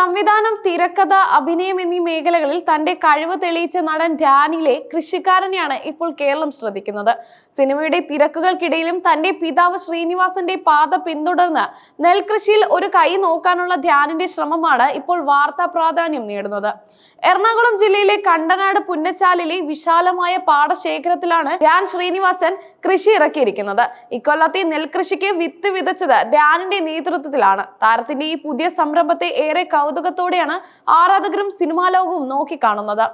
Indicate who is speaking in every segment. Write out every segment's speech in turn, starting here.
Speaker 1: സംവിധാനം തിരക്കഥ അഭിനയം എന്നീ മേഖലകളിൽ തന്റെ കഴിവ് തെളിയിച്ച നടൻ ധ്യാനിലെ കൃഷിക്കാരനെയാണ് ഇപ്പോൾ കേരളം ശ്രദ്ധിക്കുന്നത്. സിനിമയുടെ തിരക്കുകൾക്കിടയിലും തന്റെ പിതാവ് ശ്രീനിവാസന്റെ പാത പിന്തുടർന്ന് നെൽകൃഷിയിൽ ഒരു കൈ നോക്കാനുള്ള ധ്യാനിന്റെ ശ്രമമാണ് ഇപ്പോൾ വാർത്താ പ്രാധാന്യം നേടുന്നത്. എറണാകുളം ജില്ലയിലെ കണ്ടനാട് പുന്നച്ചാലിലെ വിശാലമായ പാടശേഖരത്തിലാണ് ധ്യാൻ ശ്രീനിവാസൻ കൃഷി ഇറക്കിയിരിക്കുന്നത്. ഇക്കൊല്ലത്തെ നെൽകൃഷിക്ക് വിത്ത് വിതച്ചത് ധ്യാനിന്റെ നേതൃത്വത്തിലാണ്. താരത്തിന്റെ ഈ പുതിയ സംരംഭത്തെ ഏറെ കൗതുകത്തോടെയാണ് ആരാധകരും സിനിമാ ലോകവും നോക്കിക്കാണുന്നത്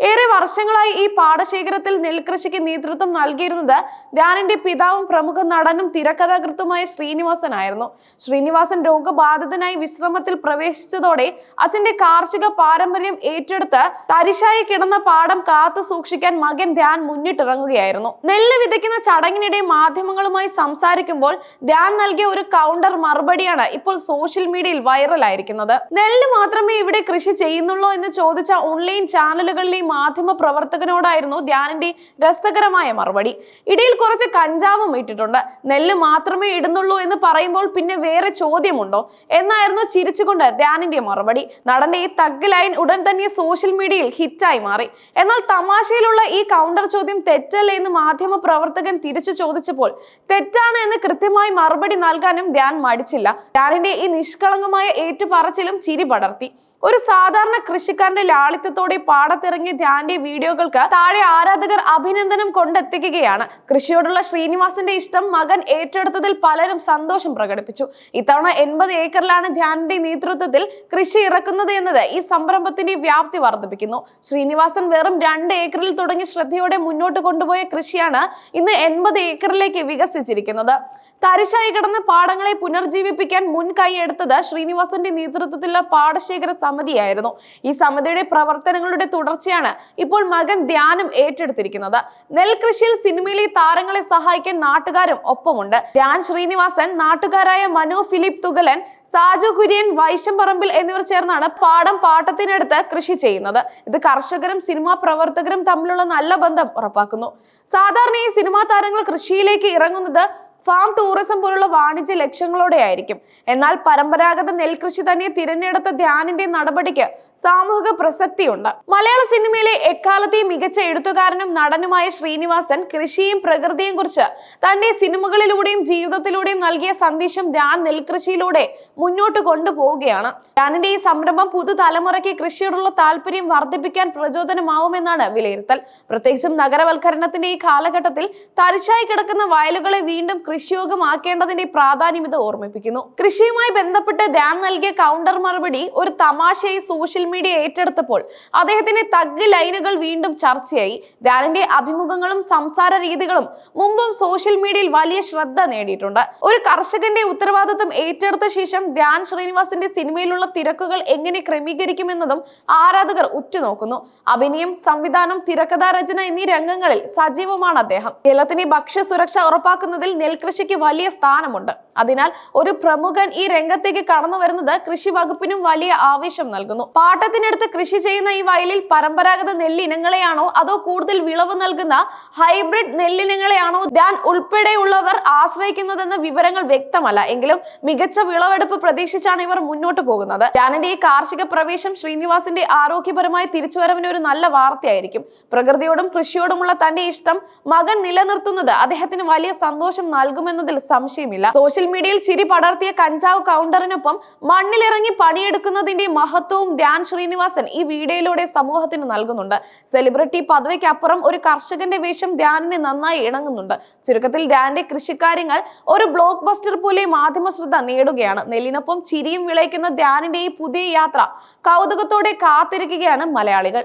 Speaker 1: ഏറെ വർഷങ്ങളായി ഈ പാടശേഖരത്തിൽ നെൽകൃഷിക്ക് നേതൃത്വം നൽകിയിരുന്നത് ധ്യാനിന്റെ പിതാവും പ്രമുഖ നടനും തിരക്കഥാകൃത്തുമായ ശ്രീനിവാസനായിരുന്നു. ശ്രീനിവാസൻ രോഗബാധിതനായി വിശ്രമത്തിൽ പ്രവേശിച്ചതോടെ അച്ഛന്റെ കാർഷിക പാരമ്പര്യം ഏറ്റെടുത്ത് തരിശായി കിടന്ന പാടം കാത്തു സൂക്ഷിക്കാൻ മകൻ ധ്യാൻ മുന്നിട്ടിറങ്ങുകയായിരുന്നു. നെല്ല് വിതയ്ക്കുന്ന ചടങ്ങിനിടെ മാധ്യമങ്ങളുമായി സംസാരിക്കുമ്പോൾ ധ്യാൻ നൽകിയ ഒരു കൗണ്ടർ മറുപടിയാണ് ഇപ്പോൾ സോഷ്യൽ മീഡിയയിൽ വൈറലായിരിക്കുന്നത് നെല്ല് മാത്രമേ ഇവിടെ കൃഷി ചെയ്യുന്നുള്ളൂ എന്ന് ചോദിച്ച ഓൺലൈൻ ചാനലുകളിലെ മാധ്യമ പ്രവർത്തകനോടായിരുന്നു ധ്യാനിന്റെ രസകരമായ മറുപടി. ഇടയിൽ കുറച്ച് കഞ്ചാവും ഇട്ടിട്ടുണ്ട്. നെല്ല് മാത്രമേ ഇടുന്നുള്ളൂ എന്ന് പറയുമ്പോൾ പിന്നെ വേറെ ചോദ്യമുണ്ടോ? എന്നായിരുന്നു ചിരിച്ചുകൊണ്ട് ധ്യാനന്റെ മറുപടി. നടന്റെ ഈ തഗ് ലൈൻ ഉടൻ തന്നെ സോഷ്യൽ മീഡിയയിൽ ഹിറ്റായി മാറി. എന്നാൽ തമാശയിലുള്ള ഈ കൗണ്ടർ ചോദ്യം തെറ്റല്ലേ എന്ന് മാധ്യമ പ്രവർത്തകൻ തിരിച്ചു ചോദിച്ചപ്പോൾ തെറ്റാണ് എന്ന് കൃത്യമായി മറുപടി നൽകാനും ധ്യാൻ മടിച്ചില്ല. ധ്യാനിന്റെ ഈ നിഷ്കളങ്കമായ ഏറ്റുപറച്ചിലും ചിരി പടർത്തി. ഒരു സാധാരണ കൃഷിക്കാരന്റെ ലാളിത്യത്തോടെ പാടത്തിറങ്ങിയ ധ്യാന്റെ വീഡിയോകൾക്ക് താഴെ ആരാധകർ അഭിനന്ദനം കൊണ്ടെത്തിക്കുകയാണ്. കൃഷിയോടുള്ള ശ്രീനിവാസന്റെ ഇഷ്ടം മകൻ ഏറ്റെടുത്തതിൽ പലരും സന്തോഷം പ്രകടിപ്പിച്ചു. ഇത്തവണ എൺപത് ഏക്കറിലാണ് ധ്യാനിന്റെ നേതൃത്വത്തിൽ കൃഷി ഇറക്കുന്നത് എന്നത് ഈ സംരംഭത്തിന്റെ വ്യാപ്തി വർദ്ധിപ്പിക്കുന്നു. ശ്രീനിവാസൻ വെറും രണ്ട് ഏക്കറിൽ തുടങ്ങി ശ്രദ്ധയോടെ മുന്നോട്ട് കൊണ്ടുപോയ കൃഷിയാണ് ഇന്ന് എൺപത് ഏക്കറിലേക്ക് വികസിച്ചിരിക്കുന്നത്. തരിശായി കിടന്ന പാടങ്ങളെ പുനർജീവിപ്പിക്കാൻ മുൻകൈ എടുത്തത് ശ്രീനിവാസന്റെ നേതൃത്വത്തിലുള്ള പാടശേഖര സമിതിയായിരുന്നു. ഈ സമിതിയുടെ പ്രവർത്തനങ്ങളുടെ തുടർച്ചയാണ് ഇപ്പോൾ മകൻ ധ്യാനം ഏറ്റെടുത്തിരിക്കുന്നത്. നെൽകൃഷിയിൽ സിനിമയിലെ താരങ്ങളെ സഹായിക്കാൻ നാട്ടുകാരും ഒപ്പമുണ്ട്. ധ്യാൻ ശ്രീനിവാസൻ നാട്ടുകാരായ മനു ഫിലിപ്പ് തുകലൻ സാജു കുര്യൻ വൈശംപറമ്പിൽ എന്നിവർ ചേർന്നാണ് പാടം പാട്ടത്തിനടുത്ത് കൃഷി ചെയ്യുന്നത്. ഇത് കർഷകരും സിനിമാ പ്രവർത്തകരും തമ്മിലുള്ള നല്ല ബന്ധം ഉറപ്പാക്കുന്നു. സാധാരണ ഈ സിനിമാ താരങ്ങൾ കൃഷിയിലേക്ക് ഇറങ്ങുന്നത് ഫാം ടൂറിസം പോലുള്ള വാണിജ്യ ലക്ഷ്യങ്ങളോടെ ആയിരിക്കും. എന്നാൽ പരമ്പരാഗത നെൽകൃഷി തന്നെ തിരഞ്ഞെടുത്ത ധ്യാനിന്റെ നടപടിക്ക് സാമൂഹിക പ്രസക്തിയുണ്ട്. മലയാള സിനിമയിലെ എക്കാലത്തെയും മികച്ച എഴുത്തുകാരനും നടനുമായ ശ്രീനിവാസൻ കൃഷിയും പ്രകൃതിയും കുറിച്ച് തന്റെ സിനിമകളിലൂടെയും ജീവിതത്തിലൂടെയും നൽകിയ സന്ദേശം ധ്യാൻ നെൽകൃഷിയിലൂടെ മുന്നോട്ട് കൊണ്ടുപോവുകയാണ്. ധ്യാനിന്റെ ഈ സംരംഭം പുതുതലമുറയ്ക്ക് കൃഷിയോടുള്ള താല്പര്യം വർദ്ധിപ്പിക്കാൻ പ്രചോദനമാവുമെന്നാണ് വിലയിരുത്തൽ. പ്രത്യേകിച്ചും നഗരവൽക്കരണത്തിന്റെ ഈ കാലഘട്ടത്തിൽ തരിശായി കിടക്കുന്ന വയലുകളെ വീണ്ടും കൃഷിയോഗ്യമാക്കേണ്ടതിന്റെ പ്രാധാന്യം ഇത് ഓർമ്മിപ്പിക്കുന്നു. കൃഷിയുമായി ബന്ധപ്പെട്ട് ധ്യാൻ നൽകിയ കൗണ്ടർ മറുപടി ഒരു തമാശയായി സോഷ്യൽ മീഡിയ ഏറ്റെടുത്തപ്പോൾ അദ്ദേഹത്തിന്റെ തഗ് ലൈനുകൾ വീണ്ടും ചർച്ചയായി. ധ്യാനിന്റെ അഭിമുഖങ്ങളും സംസാര രീതികളും മുമ്പും സോഷ്യൽ മീഡിയയിൽ വലിയ ശ്രദ്ധ നേടിയിട്ടുണ്ട്. ഒരു കർഷകന്റെ ഉത്തരവാദിത്വം ഏറ്റെടുത്ത ശേഷം ധ്യാൻ ശ്രീനിവാസിന്റെ സിനിമയിലുള്ള തിരക്കുകൾ എങ്ങനെ ക്രമീകരിക്കുമെന്നതും ആരാധകർ ഉറ്റുനോക്കുന്നു. അഭിനയം സംവിധാനം തിരക്കഥാ രചന എന്നീ രംഗങ്ങളിൽ സജീവമാണ് അദ്ദേഹം. കേരളത്തിന്റെ ഭക്ഷ്യസുരക്ഷ ഉറപ്പാക്കുന്നതിൽ നെൽകൃഷിക്ക് വലിയ സ്ഥാനമുണ്ട്. അതിനാൽ ഒരു പ്രമുഖൻ ഈ രംഗത്തേക്ക് കടന്നു വരുന്നത് കൃഷി വകുപ്പിനും വലിയ ആവേശം നൽകുന്നു. പാട്ടത്തിനടുത്ത് കൃഷി ചെയ്യുന്ന ഈ വയലിൽ പരമ്പരാഗത നെല്ലിനങ്ങളെയാണോ അതോ കൂടുതൽ വിളവ് നൽകുന്ന ഹൈബ്രിഡ് നെല്ലിനങ്ങളെയാണോ ധ്യാൻ ഉൾപ്പെടെയുള്ളവർ ആശ്രയിക്കുന്നതെന്ന വിവരങ്ങൾ വ്യക്തമല്ല. എങ്കിലും മികച്ച വിളവെടുപ്പ് പ്രതീക്ഷിച്ചാണ് ഇവർ മുന്നോട്ട് പോകുന്നത്. ധ്യാനിന്റെ ഈ കാർഷിക പ്രവേശം ശ്രീനിവാസിന്റെ ആരോഗ്യപരമായ തിരിച്ചുവരവിന് ഒരു നല്ല വാർത്തയായിരിക്കും. പ്രകൃതിയോടും കൃഷിയോടുമുള്ള തന്റെ ഇഷ്ടം മകൻ നിലനിർത്തുന്നത് അദ്ദേഹത്തിന് വലിയ സന്തോഷം നൽകുമെന്നതിൽ സംശയമില്ല. സോഷ്യൽ മീഡിയയിൽ ചിരി പടർത്തിയ കഞ്ചാവ് കൗണ്ടറിനൊപ്പം മണ്ണിലിറങ്ങി പണിയെടുക്കുന്നതിന്റെ മഹത്വവും ധ്യാൻ ശ്രീനിവാസൻ ഈ വീഡിയോയിലൂടെ സമൂഹത്തിന് നൽകുന്നുണ്ട്. സെലിബ്രിറ്റി പദവിക്കപ്പുറം ഒരു കർഷകന്റെ വേഷം ധ്യാനിന് നന്നായി ഇണങ്ങുന്നുണ്ട്. ചുരുക്കത്തിൽ ധ്യാന്റെ കൃഷിക്കാര്യങ്ങൾ ഒരു ബ്ലോക്ക് ബസ്റ്റർ പോലെ മാധ്യമ ശ്രദ്ധ നേടുകയാണ്. നെല്ലിനൊപ്പം ചിരിയും വിളയിക്കുന്ന ധ്യാനിന്റെ ഈ പുതിയ യാത്ര കൗതുകത്തോടെ കാത്തിരിക്കുകയാണ് മലയാളികൾ.